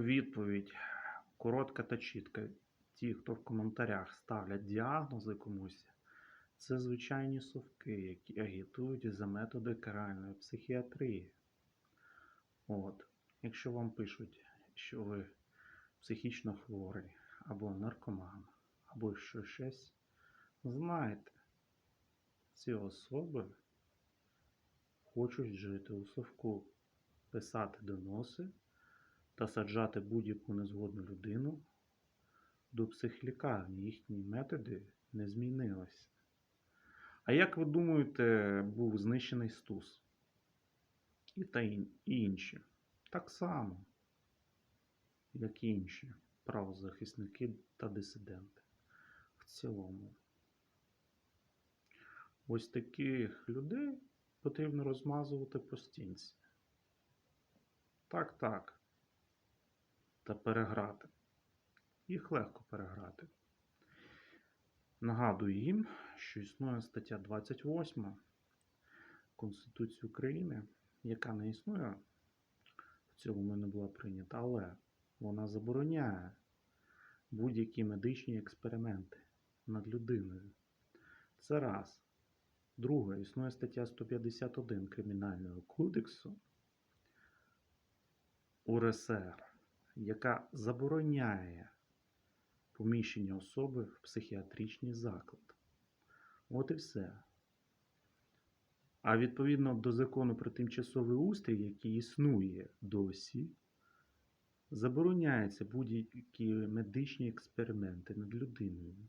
Відповідь коротка та чітка. Ті, хто в коментарях ставлять діагнози комусь, це звичайні совки, які агітують за методи каральної психіатрії. От, якщо вам пишуть, що ви психічно хворий, або наркоман, або що щось, знайте, ці особи хочуть жити у совку, писати доноси та саджати будь-яку незгодну людину до психлікарні. Їхні методи не змінилися. А як ви думаєте, був знищений Стус? І, та і інші. Так само, як і інші правозахисники та дисиденти. В цілому. Ось таких людей потрібно розмазувати по стінці. Так, так. Та переграти. Їх легко переграти. Нагадую їм, що існує стаття 28 Конституції України, яка не існує, в цілому не була прийнята, але вона забороняє будь-які медичні експерименти над людиною. Це раз. Друге, існує стаття 151 Кримінального кодексу УРСР, яка забороняє поміщення особи в психіатричний заклад. От і все. А відповідно до закону про тимчасовий устрій, який існує досі, забороняються будь-які медичні експерименти над людиною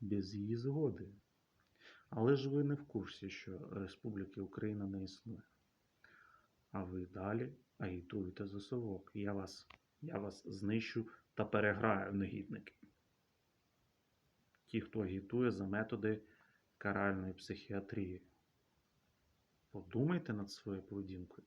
без її згоди. Але ж ви не в курсі, що Республіки Україна не існує. А ви далі агітуєте за совок. Я вас, я вас знищу та переграю, негідники. Ті, хто агітує за методи каральної психіатрії. Подумайте над своєю поведінкою.